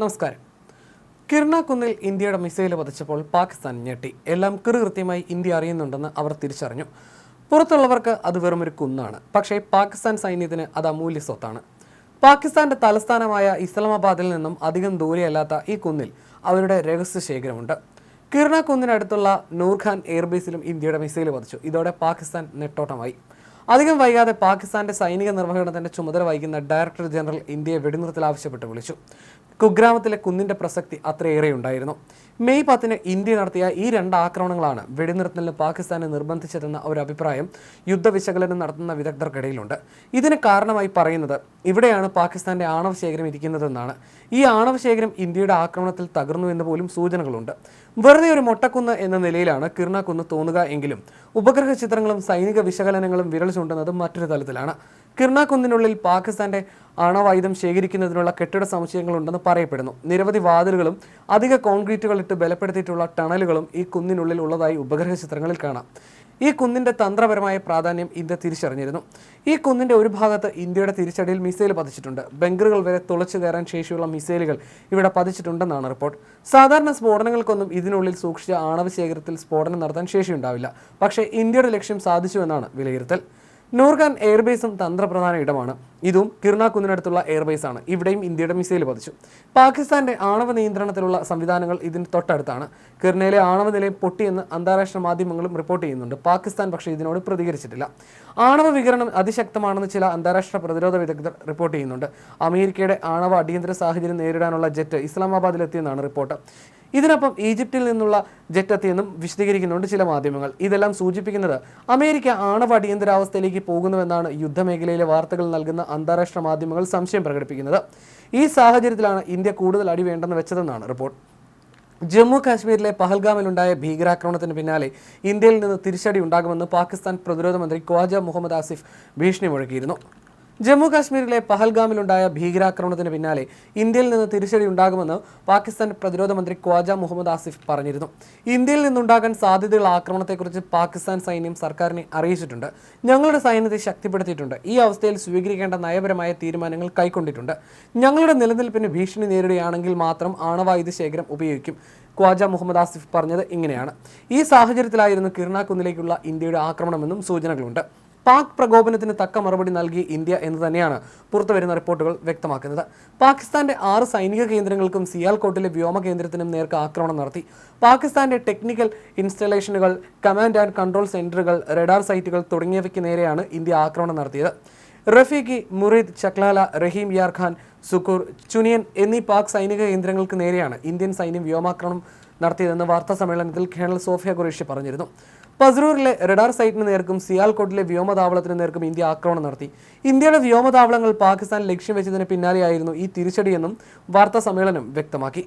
നമസ്കാരം. കിർണാകുന്നിൽ ഇന്ത്യയുടെ മിസൈൽ പതിച്ചപ്പോൾ പാകിസ്ഥാൻ ഞെട്ടി. എല്ലാം കൃത്യമായി ഇന്ത്യ അറിയുന്നുണ്ടെന്ന് അവർ തിരിച്ചറിഞ്ഞു. പുറത്തുള്ളവർക്ക് അത് വെറുമൊരു കുന്നാണ്. പക്ഷേ പാകിസ്ഥാൻ സൈന്യത്തിന് അത് അമൂല്യ സ്വത്താണ്. പാകിസ്ഥാന്റെ തലസ്ഥാനമായ ഇസ്ലാമാബാദിൽ നിന്നും അധികം ദൂരെയല്ലാത്ത ഈ കുന്നിൽ അവരുടെ രഹസ്യ ശേഖരമുണ്ട്. കിർണ കുന്നിനടുത്തുള്ള നൂർഖാൻ എയർബേസിലും ഇന്ത്യയുടെ മിസൈൽ പതിച്ചു. ഇതോടെ പാകിസ്ഥാൻ നെട്ടോട്ടമായി. അധികം വൈകാതെ പാകിസ്ഥാന്റെ സൈനിക നിർവഹണത്തിന്റെ ചുമതല വഹിക്കുന്ന ഡയറക്ടർ ജനറൽ ഇന്ത്യയെ വെടിനിർത്തൽ ആവശ്യപ്പെട്ട് വിളിച്ചു. കുഗ്രാമത്തിലെ കുന്നിന്റെ പ്രസക്തി അത്രയേറെ ഉണ്ടായിരുന്നു. മെയ് പത്തിന് ഇന്ത്യ നടത്തിയ ഈ രണ്ട് ആക്രമണങ്ങളാണ് വെടിനിർത്തലിന് പാകിസ്ഥാനെ നിർബന്ധിച്ചതെന്ന ഒരു അഭിപ്രായം യുദ്ധവിശകലനം നടത്തുന്ന വിദഗ്ധർക്കിടയിലുണ്ട്. ഇതിന് കാരണമായി പറയുന്നത് ഇവിടെയാണ് പാകിസ്ഥാന്റെ ആണവ ശേഖരം ഇരിക്കുന്നതെന്നാണ്. ഈ ആണവ ശേഖരം ഇന്ത്യയുടെ ആക്രമണത്തിൽ തകർന്നു എന്ന് പോലും സൂചനകളുണ്ട്. വെറുതെ ഒരു മൊട്ടക്കുന്ന് എന്ന നിലയിലാണ് കിർണക്കുന്ന് തോന്നുക എങ്കിലും ഉപഗ്രഹ ചിത്രങ്ങളും സൈനിക വിശകലനങ്ങളും വിരൽ ചൂണ്ടുന്നത് മറ്റൊരു തലത്തിലാണ്. കിർണക്കുന്നിനുള്ളിൽ പാകിസ്ഥാന്റെ ആണവായുധം ശേഖരിക്കുന്നതിനുള്ള കെട്ടിട സമുച്ചയങ്ങളുണ്ടെന്ന് പറയപ്പെടുന്നു. നിരവധി വാതിലുകളും അധിക കോൺക്രീറ്റുകൾ ഇട്ട് ബലപ്പെടുത്തിയിട്ടുള്ള ടണലുകളും ഈ കുന്നിനുള്ളിൽ ഉള്ളതായി ഉപഗ്രഹ ചിത്രങ്ങളിൽ കാണാം. ഈ കുന്നിന്റെ തന്ത്രപരമായ പ്രാധാന്യം ഇന്ത്യ തിരിച്ചറിഞ്ഞിരുന്നു. ഈ കുന്നിന്റെ ഒരു ഭാഗത്ത് ഇന്ത്യയുടെ തിരിച്ചടിയിൽ മിസൈൽ പതിച്ചിട്ടുണ്ട്. ബങ്കറുകൾ വരെ തുളച്ചു കയറാൻ ശേഷിയുള്ള മിസൈലുകൾ ഇവിടെ പതിച്ചിട്ടുണ്ടെന്നാണ് റിപ്പോർട്ട്. സാധാരണ സ്ഫോടനങ്ങൾക്കൊന്നും ഇതിനുള്ളിൽ സൂക്ഷിച്ച ആണവ ശേഖരത്തിൽ സ്ഫോടനം നടത്താൻ ശേഷിയുണ്ടാവില്ല. പക്ഷേ ഇന്ത്യയുടെ ലക്ഷ്യം സാധിച്ചുവെന്നാണ് വിലയിരുത്തൽ. നൂർഖാൻ എയർബേസും തന്ത്രപ്രധാന ഇടമാണ്. ഇതും കിർണാക്കുന്നിനടുത്തുള്ള എയർബേസാണ്. ഇവിടെയും ഇന്ത്യയുടെ മിസൈൽ പതിച്ചു. പാകിസ്ഥാന്റെ ആണവ നിയന്ത്രണത്തിലുള്ള സംവിധാനങ്ങൾ ഇതിന് തൊട്ടടുത്താണ്. കിർണയിലെ ആണവ നിലയം പൊട്ടിയെന്ന് അന്താരാഷ്ട്ര മാധ്യമങ്ങളും റിപ്പോർട്ട് ചെയ്യുന്നുണ്ട്. പാകിസ്ഥാൻ പക്ഷേ ഇതിനോട് പ്രതികരിച്ചിട്ടില്ല. ആണവ വികരണം അതിശക്തമാണെന്ന് ചില അന്താരാഷ്ട്ര പ്രതിരോധ വിദഗ്ധർ റിപ്പോർട്ട് ചെയ്യുന്നുണ്ട്. അമേരിക്കയുടെ ആണവ അടിയന്തര സാഹചര്യം നേരിടാനുള്ള ജെറ്റ് ഇസ്ലാമാബാദിലെത്തിയെന്നാണ് റിപ്പോർട്ട്. ഇതിനൊപ്പം ഈജിപ്തിൽ നിന്നുള്ള ജെറ്റ് എത്തിയെന്നും വിശദീകരിക്കുന്നുണ്ട് ചില മാധ്യമങ്ങൾ. ഇതെല്ലാം സൂചിപ്പിക്കുന്നത് അമേരിക്ക ആണവ അടിയന്തരാവസ്ഥയിലേക്ക് പോകുന്നുവെന്നാണ് യുദ്ധമേഖലയിലെ വാർത്തകൾ നൽകുന്ന അന്താരാഷ്ട്ര മാധ്യമങ്ങൾ സംശയം പ്രകടിപ്പിക്കുന്നത്. ഈ സാഹചര്യത്തിലാണ് ഇന്ത്യ കൂടുതൽ അടി വേണ്ടെന്ന് വെച്ചതെന്നാണ് റിപ്പോർട്ട്. ജമ്മു കാശ്മീരിലെ പഹൽഗാമിലുണ്ടായ ഭീകരാക്രമണത്തിന് പിന്നാലെ ഇന്ത്യയിൽ നിന്ന് തിരിച്ചടി ഉണ്ടാകുമെന്ന് പാകിസ്ഥാൻ പ്രതിരോധ മന്ത്രി ഖ്വാജ മുഹമ്മദ് ആസിഫ് ഭീഷണി മുഴക്കിയിരുന്നു. ജമ്മു കാശ്മീരിലെ പഹൽഗാമിലുണ്ടായ ഭീകരാക്രമണത്തിന് പിന്നാലെ ഇന്ത്യയിൽ നിന്ന് തിരിച്ചടി ഉണ്ടാകുമെന്ന് പാകിസ്ഥാൻ പ്രതിരോധ മന്ത്രി ഖ്വാജ മുഹമ്മദ് ആസിഫ് പറഞ്ഞിരുന്നു. ഇന്ത്യയിൽ നിന്നുണ്ടാകാൻ സാധ്യതയുള്ള ആക്രമണത്തെക്കുറിച്ച് പാകിസ്ഥാൻ സൈന്യം സർക്കാരിനെ അറിയിച്ചിട്ടുണ്ട്. ഞങ്ങളുടെ സൈന്യത്തെ ശക്തിപ്പെടുത്തിയിട്ടുണ്ട്. ഈ അവസ്ഥയിൽ സ്വീകരിക്കേണ്ട നയപരമായ തീരുമാനങ്ങൾ കൈക്കൊണ്ടിട്ടുണ്ട്. ഞങ്ങളുടെ നിലനിൽപ്പിന് ഭീഷണി നേരിടുകയാണെങ്കിൽ മാത്രം ആണവായുധ ശേഖരം ഉപയോഗിക്കും. ഖ്വാജ മുഹമ്മദ് ആസിഫ് പറഞ്ഞത് ഇങ്ങനെയാണ്. ഈ സാഹചര്യത്തിലായിരുന്നു കിർണാക്കുന്നിലേക്കുള്ള ഇന്ത്യയുടെ ആക്രമണമെന്നും സൂചനകളുണ്ട്. പാക് പ്രകോപനത്തിന് തക്ക മറുപടി നൽകി ഇന്ത്യ എന്ന് തന്നെയാണ് പുറത്തുവരുന്ന റിപ്പോർട്ടുകൾ വ്യക്തമാക്കുന്നത്. പാകിസ്ഥാന്റെ ആറ് സൈനിക കേന്ദ്രങ്ങൾക്കും സിയാൽകോട്ടിലെ വ്യോമ കേന്ദ്രത്തിനും നേർക്ക് ആക്രമണം നടത്തി. പാകിസ്ഥാന്റെ ടെക്നിക്കൽ ഇൻസ്റ്റലേഷനുകൾ കമാൻഡ് ആൻഡ് കൺട്രോൾ സെന്ററുകൾ റഡാർ സൈറ്റുകൾ തുടങ്ങിയവയ്ക്ക് നേരെയാണ് ഇന്ത്യ ആക്രമണം നടത്തിയത്. റഫീഖി മുറീദ് ചക്ലാല റഹീം യാർഖാൻ സുക്കൂർ ചുനിയൻ എന്നീ പാക് സൈനിക കേന്ദ്രങ്ങൾക്ക് നേരെയാണ് ഇന്ത്യൻ സൈന്യം വ്യോമാക്രമണം നടത്തിയതെന്ന് വാർത്താ സമ്മേളനത്തിൽ കേണൽ സോഫിയ ഖുറേഷി പറഞ്ഞിരുന്നു. പസ്രൂറിലെ റഡാർ സൈറ്റിന് നേർക്കും സിയാൽകോട്ടിലെ വ്യോമതാവളത്തിന് നേർക്കും ഇന്ത്യ ആക്രമണം നടത്തി. ഇന്ത്യയുടെ വ്യോമതാവളങ്ങൾ പാകിസ്ഥാൻ ലക്ഷ്യം വെച്ചതിന് പിന്നാലെയായിരുന്നു ഈ തിരിച്ചടിയെന്നും വാർത്താ സമ്മേളനം വ്യക്തമാക്കി.